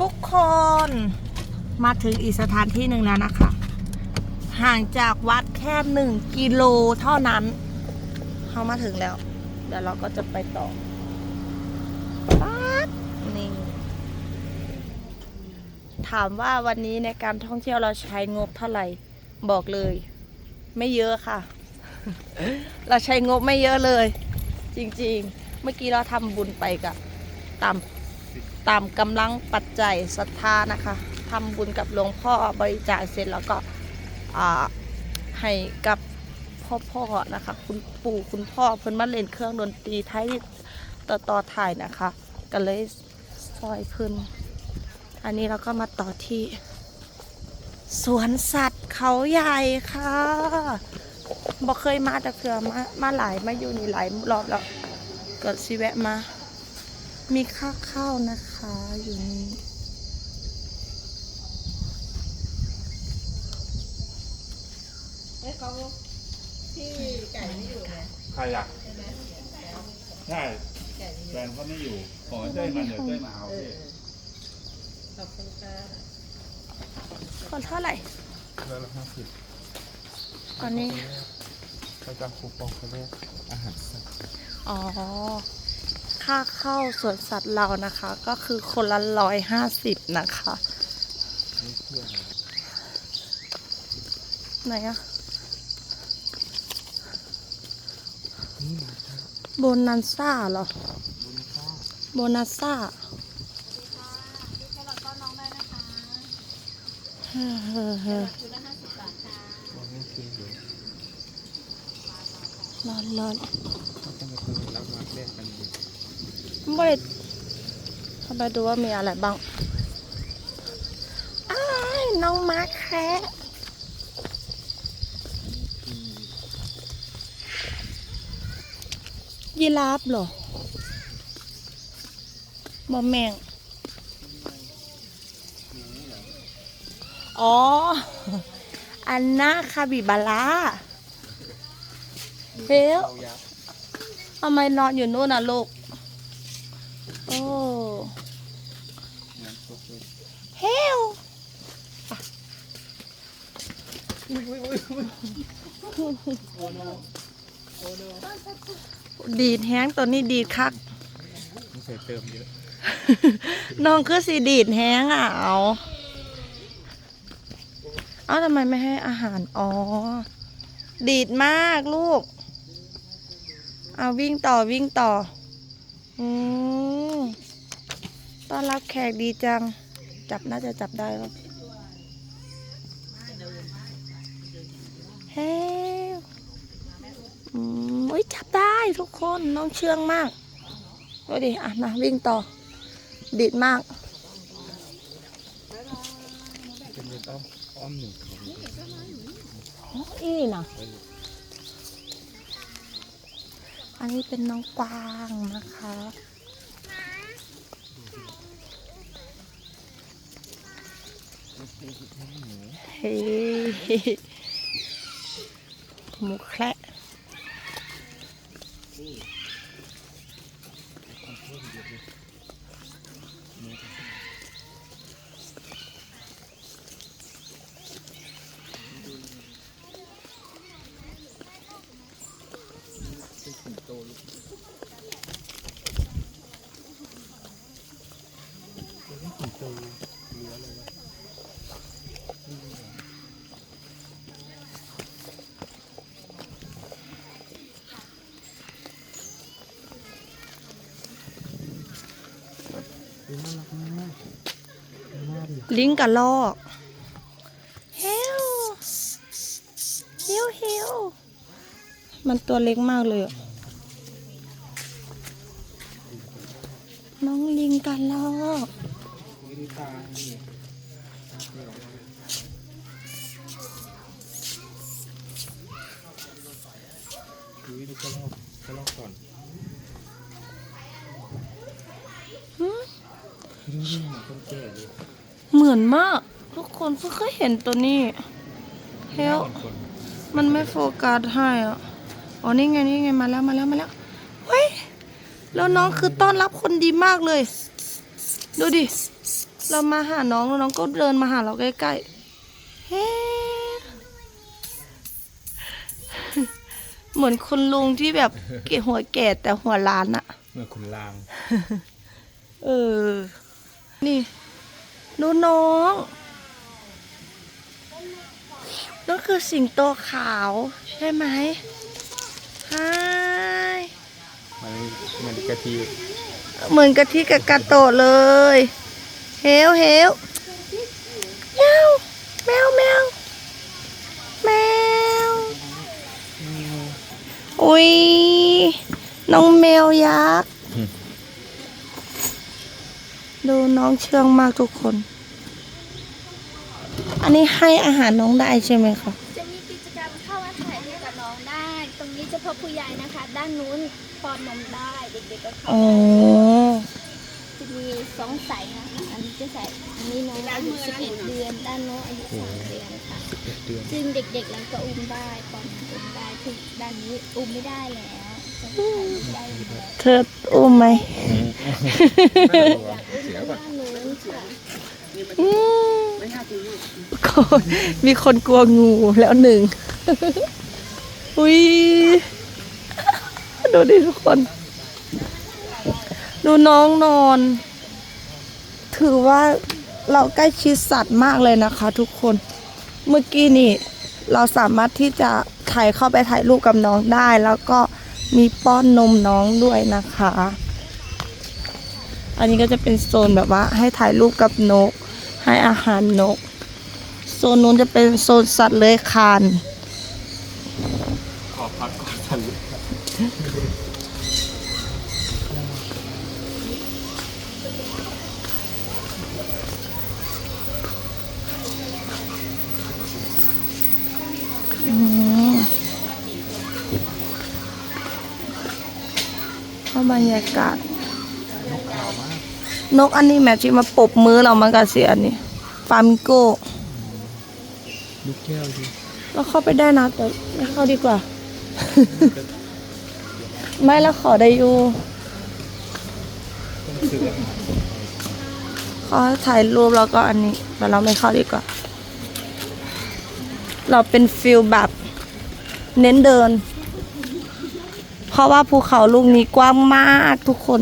ทุกคนมาถึงอีกสถานที่หนึ่งแล้วนะคะ ห่างจากวัดแค่หนึ่งกิโลเท่านั้นเขามาถึงแล้ว เดี๋ยวเราก็จะไปต่อปั๊บนี่ถามว่าวันนี้ในการท่องเที่ยวเราใช้งบเท่าไหร่ บอกเลย ไม่เยอะค่ะ เราใช้งบไม่เยอะเลย จริง ๆ เมื่อกี้เราทำบุญไปกับตาม ตามกำลังปัจจัยศรัทธานะคะทำบุญกับหลวงพ่อบริจาคเสร็จแล้วก็ให้กับพ่อพ่อๆนะคะ คุณปู่คุณพ่อเพิ่นมาเล่นเครื่องดนตรีไทยต่อต่อถ่ายนะคะก็เลยซอยเพิ่นอันนี้เราก็มาต่อที่ สวนสัตว์เขาใหญ่ค่ะบอกเคยมาแต่เผื่อมามาหลายมาอยู่นี่หลายรอบแล้วก็สิแวะมา มีค่าเข้านะคะอยู่นี่ใครอะ ใช่แฟนเขาไม่อยู่ ขอเจ้ยมาเดี๋ยวเจ้ยมาเอาพี่คนเท่าไหร่แล้วละห้าสิบตอนนี้ เขาจะคูปองเขาเรียกอาหารสัตว์อ๋อ ค่าเข้าสวนสัตว์เรานะคะ ก็คือคนละร้อยห้าสิบนะคะ ไหนอะโบนันซ่าเหรอบุญข้าโบนัสซ่าเฮ้อเฮ้อเฮ้อวันนี้คืออยู่ร้อนร้อน เขาต้องไปซื้อแล้วมาแลกกันดี ไม่ได้เข้าไปดูว่ามีอะไรบ้างอ้ายน้องมาร์คแคระยีราฟเหรอบอแมง อ๋อ อันน่าคาบิบาร่าเฮ้ยเอายักษ์ทำไมนอนอยู่นู่นน่ะลูก โอ้ น้ำซุปเลย เฮล ดีดแห้งตัวนี้ดีดคักไม่ใส่เติมเยอะน้องคือสีดีดแห้งอะเอาเอาทำไมไม่ให้อาหาร อ๋อ ดีดมากลูก เอาวิ่งต่อวิ่งต่อ อืมต้อนรับแขกดีจัง จับน่าจะจับได้ แล้วเฮ้ยอืมโอ้ยจับได้ทุกคนน้องเชื่องมากดูดิอะนะวิ่งต่อดีดมากอีนี่นะอันนี้เป็นน้องกวางนะคะเฮ้ หมูแคระ ลิงกับลอกเฮลเฮลเฮลมันตัวเล็กมากเลยอะน้องลิงกับลอกวิธีตาเนี่ยดูวิธีกระลอกกระลอกก่อนหึดูดิเหมือนคนแก่เลย เหมือนมาก ทุกคนเพิ่งเคยเห็นตัวนี้เฮลเหมือนคนมันไม่โฟกัสให้อะอ๋อนี่ไงนี่ไงมาแล้วมาแล้วมาแล้วเฮ้ยแล้วน้องคือต้อนรับคนดีมากเลย ดูดิ เรามาหาน้องแล้วน้องก็เดินมาหาเราใกล้ๆเฮ้เหมือนคุณลุงที่แบบเกะหัวแก่แต่หัวล้านอะเมื่อคุณลาง เออ นี่ ดูน้อง นั่นคือสิงโตขาว ใช่ไหมฮายมันเหมือนกะทิเหมือนกะทิกับกาโตะเลย เฮวเฮวแมวแมวแมวแมวอุ้ยน้องแมวยักษ์ ดูน้องเชื่องมากทุกคน อันนี้ให้อาหารน้องได้ใช่ไหมคะจะมีกิจกรรมเข้ามาถ่ายรูปกับน้องได้ ตรงนี้เฉพาะผู้ใหญ่นะคะ ด้านนู้นป้อนนมได้เด็กๆก็เข้าอ๋อ จะมีสองสายนะคะอันนี้จะใส่อันนี้น้องอายุ11เดือน ด้านโน้นอายุ3เดือนค่ะเดือนซึ่งเด็กๆแล้วก็อุ้มได้ป้อนนมอุ้มได้คือด้านนี้อุ้มไม่ได้แล้ว เธออุ้มไหมเสียก่ะมีคนกลัวงูแล้วหนึ่ง อุ้ย ดูดิทุกคน ดูน้องนอน ถือว่าเราใกล้ชิดสัตว์มากเลยนะคะทุกคน เมื่อกี้นี่ เราสามารถที่จะถ่ายเข้าไปถ่ายรูปกับน้องได้แล้วก็ มีป้อนนมน้องด้วยนะคะ อันนี้ก็จะเป็นโซนแบบว่าให้ถ่ายรูปกับนก ให้อาหารนก โซนนู้นจะเป็นโซนสัตว์เลื้อยคลานขอพักก่อน บรรยากาศ นกอันนี้แมทที่มาปบมือเรามันก็เสียอันนี้ฟามิงโก้ลูกแก้วดิเราเข้าไปได้นะแต่ไม่เข้าดีกว่า ไม่แล้วขอได้อยู่ต้องซื้ออาหารขอถ่ายรูปแล้วก็อันนี้แต่เราไม่เข้าดีกว่า เราเป็นฟิลแบบ เน้นเดิน เพราะว่าภูเขาลูกนี้กว้างมากทุกคน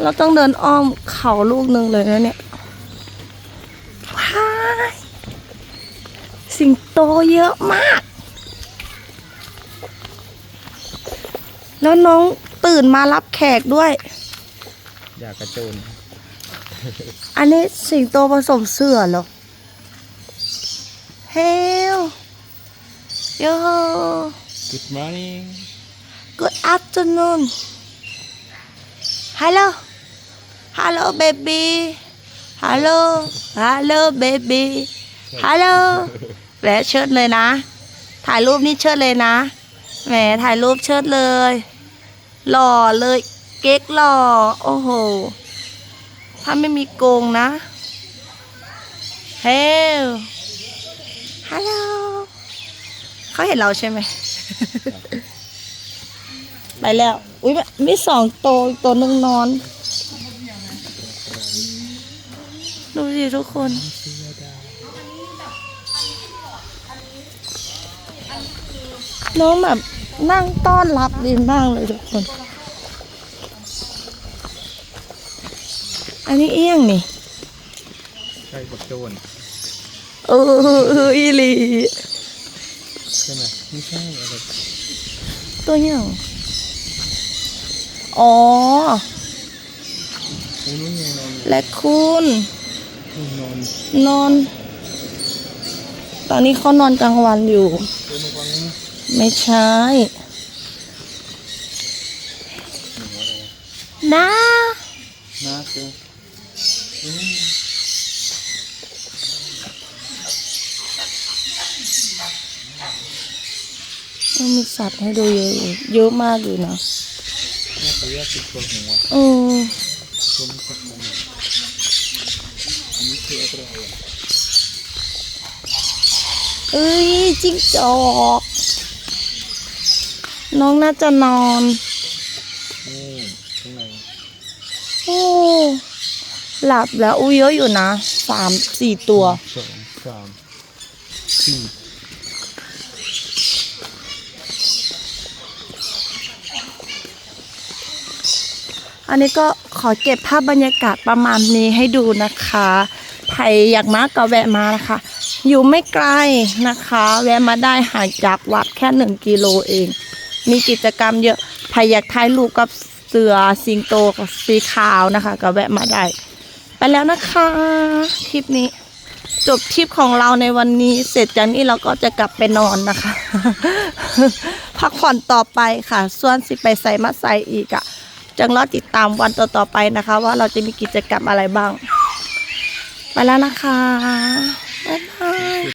เราต้องเดินอ้อมเขาลูกหนึ่งเลยนะเนี่ยว้ายสิงโตเยอะมาก แล้วน้องตื่นมารับแขกด้วย อยากกระโจน อันนี้สิงโตผสมเสือเหรอ เฮลโย Good morning good afternoon hello hello baby hello hello baby hello แหวะเชิดเลยนะ ถ่ายรูปนี่เชิดเลยนะ แหมถ่ายรูปเชิดเลย หล่อเลย เก๊กหล่อ โอ้โห ถ้าไม่มีโกงนะ เฮลฮัลโหล เขาเห็นเราใช่ไหม ไปแล้ว อุ้ยมีสองตัวอีกตัวหนึ่งนอน ดูสิทุกคน น้องแบบนั่งต้อนรับดีมากเลยทุกคน อันนี้เอี้ยงนี่ ใช่กระโจนเออเอออีหลี ใช่ไหมไม่ใช่อะไรตัวเหี้ยงอ๋อโอ้นู่นไงนอนและคุณนู่นนอนนอน ตอนนี้เขานอนกลางวันอยู่ เดินมาฟังนะไม่ใช่ นะ นะเจอ มันมีสัตว์ให้ดูเยอะอยู่เยอะมากอยู่นะน่าจะแยกเป็นตัวหัวเออตัวมันสักตัวหนึ่งอันนี้คืออะไรอะเอ้ยจิ้งจอก น้องน่าจะนอนนี่ข้างในโอ้หลับแล้วอู้เยอะอยู่นะสามสี่ตัวสองสามสี่ อันนี้ก็ขอเก็บภาพบรรยากาศประมาณนี้ให้ดูนะคะใครอยากมาก็แวะมานะคะ อยู่ไม่ไกลนะคะ แวะมาได้ห่างจากวัดแค่หนึ่งกิโลเอง มีกิจกรรมเยอะใครอยากถ่ายรูปกับเสือสิงโตกับสีขาวนะคะ ก็แวะมาได้ ไปแล้วนะคะคลิปนี้ จบทริปของเราในวันนี้เสร็จจากนี้เราก็จะกลับไปนอนนะคะ พักผ่อนต่อไปค่ะ ส่วนสิไปใส่มาใส่อีกอะ จังรอติดตามวันต่อๆไปนะคะ ว่าเราจะมีกิจกรรมอะไรบ้าง ไปแล้วนะคะ บ๊ายบาย